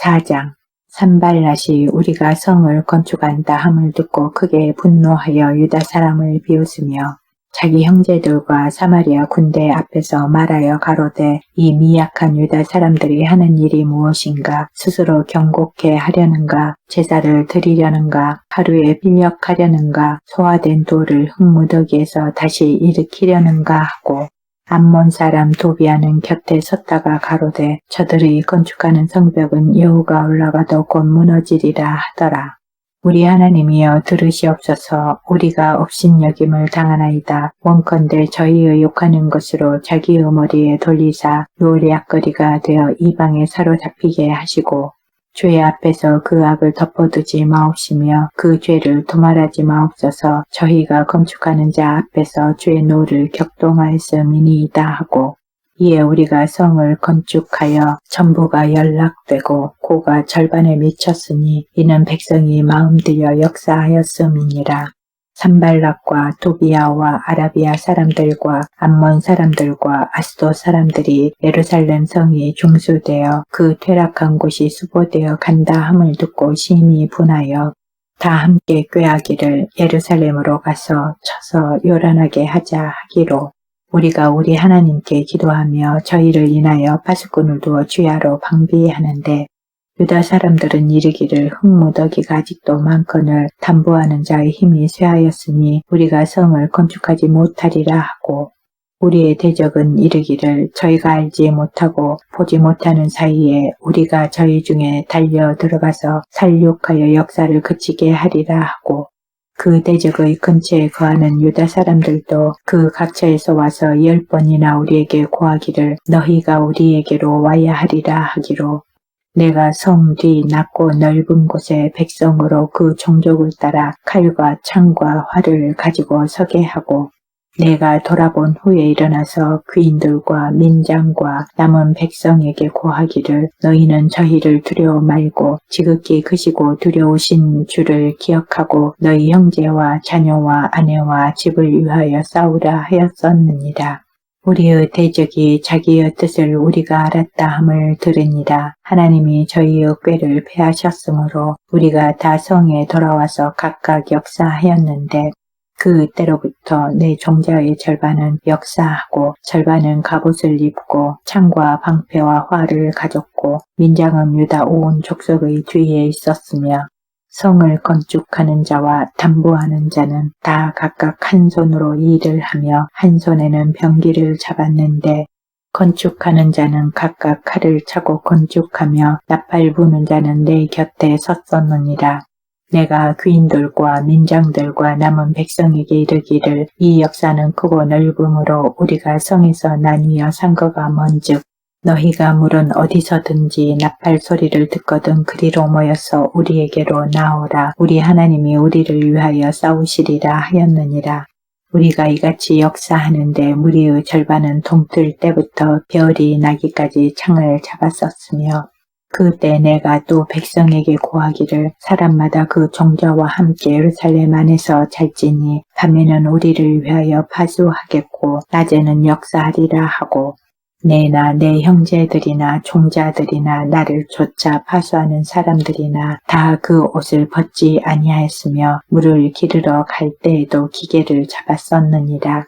4장 산발랏이 우리가 성을 건축한다 함을 듣고 크게 분노하여 유다 사람을 비웃으며 자기 형제들과 사마리아 군대 앞에서 말하여 가로되 이 미약한 유다 사람들이 하는 일이 무엇인가? 스스로 경곡해 하려는가? 제사를 드리려는가? 하루에 필력하려는가? 소화된 돌을 흙무더기에서 다시 일으키려는가? 하고 암몬 사람 도비아는 곁에 섰다가 가로되 저들이 건축하는 성벽은 여호가 올라가도 곧 무너지리라 하더라. 우리 하나님이여 들으시옵소서 우리가 업신여김을 당하나이다. 원컨대 저희의 욕하는 것으로 자기의 머리에 돌리사 요리악거리가 되어 이방에 사로잡히게 하시고 죄 앞에서 그 악을 덮어두지 마옵시며 그 죄를 도말하지 마옵소서 저희가 건축하는 자 앞에서 죄 노를 격동하였음이니이다 하고 이에 우리가 성을 건축하여 전부가 연락되고 고가 절반에 미쳤으니 이는 백성이 마음 들여 역사하였음이니라. 산발락과 도비아와 아라비아 사람들과 암몬 사람들과 아스도 사람들이 예루살렘 성이 중수되어 그 퇴락한 곳이 수보되어 간다 함을 듣고 심히 분하여 다 함께 꾀하기를 예루살렘으로 가서 쳐서 요란하게 하자 하기로 우리가 우리 하나님께 기도하며 저희를 인하여 파수꾼을 두어 주야로 방비하는데 유다 사람들은 이르기를 흙무더기가 아직도 많거늘 담보하는 자의 힘이 쇠하였으니 우리가 성을 건축하지 못하리라 하고 우리의 대적은 이르기를 저희가 알지 못하고 보지 못하는 사이에 우리가 저희 중에 달려 들어가서 살육하여 역사를 그치게 하리라 하고 그 대적의 근처에 거하는 유다 사람들도 그 각처에서 와서 열 번이나 우리에게 고하기를 너희가 우리에게로 와야 하리라 하기로 내가 성뒤 낮고 넓은 곳에 백성으로 그 종족을 따라 칼과 창과 활을 가지고 서게 하고 내가 돌아본 후에 일어나서 귀인들과 민장과 남은 백성에게 고하기를 너희는 저희를 두려워 말고 지극히 크시고 두려우신 주를 기억하고 너희 형제와 자녀와 아내와 집을 위하여 싸우라 하였었느니라. 우리의 대적이 자기의 뜻을 우리가 알았다 함을 들으니라. 하나님이 저희의 꾀를 패하셨으므로 우리가 다 성에 돌아와서 각각 역사하였는데 그 때로부터 내 종자의 절반은 역사하고 절반은 갑옷을 입고 창과 방패와 활을 가졌고 민장은 유다 온 족속의 뒤에 있었으며 성을 건축하는 자와 담보하는 자는 다 각각 한 손으로 일을 하며 한 손에는 병기를 잡았는데 건축하는 자는 각각 칼을 차고 건축하며 나팔 부는 자는 내 곁에 섰었느니라. 내가 귀인들과 민장들과 남은 백성에게 이르기를 이 역사는 크고 넓음으로 우리가 성에서 나뉘어 산 거가 먼즉 너희가 물은 어디서든지 나팔 소리를 듣거든 그리로 모여서 우리에게로 나오라. 우리 하나님이 우리를 위하여 싸우시리라 하였느니라. 우리가 이같이 역사하는데 무리의 절반은 동틀 때부터 별이 나기까지 창을 잡았었으며 그때 내가 또 백성에게 고하기를 사람마다 그 종자와 함께 예루살렘 안에서 잘지니 밤에는 우리를 위하여 파수하겠고 낮에는 역사하리라 하고 내나 내 형제들이나 종자들이나 나를 쫓아 파수하는 사람들이나 다 그 옷을 벗지 아니하였으며 물을 기르러 갈 때에도 기계를 잡았었느니라.